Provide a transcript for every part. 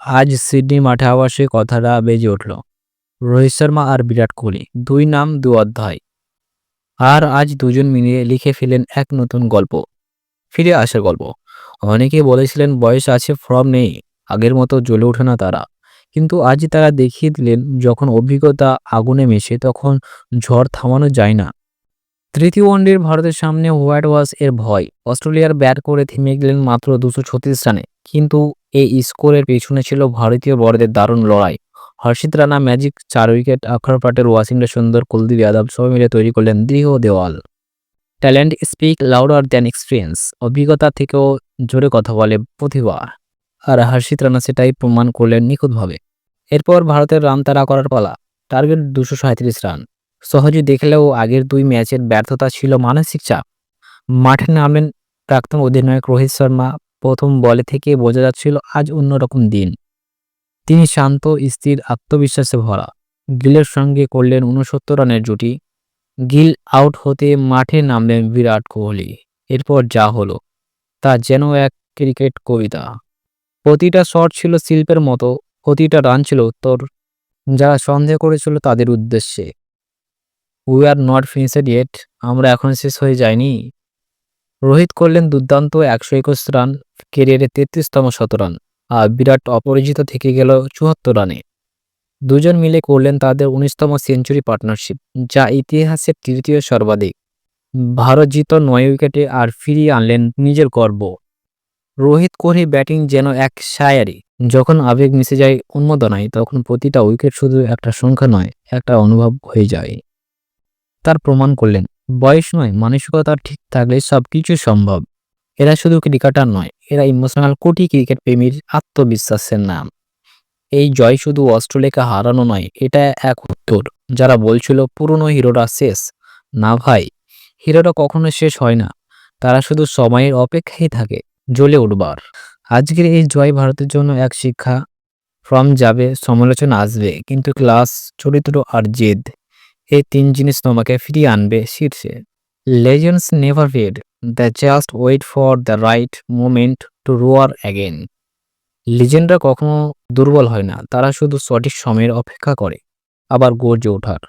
আজ সিডনি মাঠে আবার সেই কথাটা বেজে উঠল। রোহিত শর্মা আর বিরাট কোহলি, দুই নাম, দু অধ্যায়। আর আজ দুজন মিলিয়ে লিখে ফেলেন এক নতুন গল্প। ফিরে আসার গল্প। অনেকে বলেছিলেন, বয়স আছে, ফর্ম নেই, আগের মতো জ্বলে ওঠে না তারা। কিন্তু আজ তারা দেখিয়ে দিলেন, যখন অভিজ্ঞতা আগুনে মেশে, তখন ঝড় থামানো যায় না। তৃতীয় ওয়ানডের ভারতের সামনে হোয়াইট ওয়াশ এর ভয়। অস্ট্রেলিয়ার ব্যাট করে থেমে গেলেন মাত্র দুশো ছত্রিশ রানে। কিন্তু এই স্কোরের পেছনে ছিল ভারতীয় বড়দের দারুণ লড়াই। হর্ষিত রানা ম্যাজিক চার উইকেট অক্ষর পাটেল ওয়াশিংটন সুন্দর, কুলদীপ যাদব সবাই মিলে তৈরি করলেন দৃঢ় দেওয়াল। Talent speak louder than experience. অভিজ্ঞতা থেকেও জোরে কথা বলে প্রতিভা আর হর্ষিত রানা সেটাই প্রমাণ করলেন নিখুঁতভাবে। এরপর ভারতের রান তাড়া করার পালা। টার্গেট দুশো সাঁত্রিশ রান। সহজে দেখলেও আগের দুই ম্যাচের ব্যর্থতা ছিল মানসিক চাপ। মাঠে নামলেন প্রাক্তন অধিনায়ক রোহিত শর্মা প্রথম বলে থেকে বোঝা যাচ্ছিল আজ অন্যরকম দিন। তিনি শান্ত, স্থির, আত্মবিশ্বাসে ভরা। গিলের সঙ্গে করলেন উনসত্তর রানের জুটি। গিল আউট হতে মাঠে নামলেন বিরাট কোহলি। এরপর যা হলো, তা যেন এক ক্রিকেট কবিতা। প্রতিটা শট ছিল শিল্পের মতো, প্রতিটা রান ছিল উত্তর। যারা সন্দেহ করেছিল তাদের উদ্দেশ্যে। We are not finished yet আমরা এখন শেষ হয়ে যায়নি রোহিত করলেন দুর্দান্ত একশো একুশ রান কেরিয়ারে তেত্রিশতম শতরান আর বিরাট অপরাজিত থেকে গেল চুয়াত্তর রানে। দুজন মিলে করলেন তাদের উনিশতম সেঞ্চুরি পার্টনারশিপ, যা ইতিহাসের তৃতীয় সর্বাধিক। ভারত জিত নয় উইকেটে আর ফিরিয়ে আনলেন নিজের গর্ব। রোহিত কোহলি ব্যাটিং যেন এক শায়ারি যখন আবেগ মিশে যায় উন্মোদনায়, তখন প্রতিটা উইকেট শুধু একটা সংখ্যা নয়, একটা অনুভব হয়ে যায়। তার প্রমাণ করলেন বয়স নয়, মানসিকতা ঠিক থাকলে সব সবকিছু সম্ভব। এরা শুধু ক্রিকেটার নয়, এরা ইমোশনাল কোটি ক্রিকেট প্রেমীর আত্মবিশ্বাসের নাম। এই জয় শুধু অস্ট্রেলিয়াকে হারানো নয়, এটা এক উত্তর। যারা বলছিল পুরনো হিরোরা শেষ, না ভাই, হিরোরা কখনো শেষ হয় না। তারা শুধু সময়ের অপেক্ষায় থাকে, জ্বলে উঠবার। আজকের এই জয় ভারতের জন্য এক শিক্ষা। ফর্ম যাবে, সমালোচনা আসবে, কিন্তু ক্লাস, চরিত্র আর জেদ। এই তিন জিনিস তোমাকে ফিরিয়ে আনবে, শীর্ষে। Legends never fade they just wait for the right moment to roar again লিজেন্ডরা কখনো দুর্বল হয় না, তারা শুধু সঠিক সময়ের অপেক্ষা করে, আবার গর্জে ওঠার।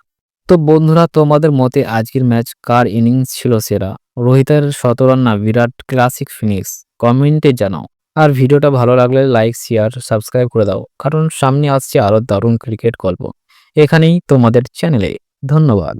তো বন্ধুরা, তোমাদের মতে আজকের ম্যাচ কার ইনিংস ছিল সেরা? রোহিতের শতরান না বিরাট ক্লাসিক ফিনিক্স? কমেন্টে জানাও। আর ভিডিওটা ভালো লাগলে লাইক, শেয়ার, সাবস্ক্রাইব করে দাও, কারণ সামনে আসছে আরও দারুণ ক্রিকেট গল্প। এখানেই তোমাদের চ্যানেলে ধন্যবাদ।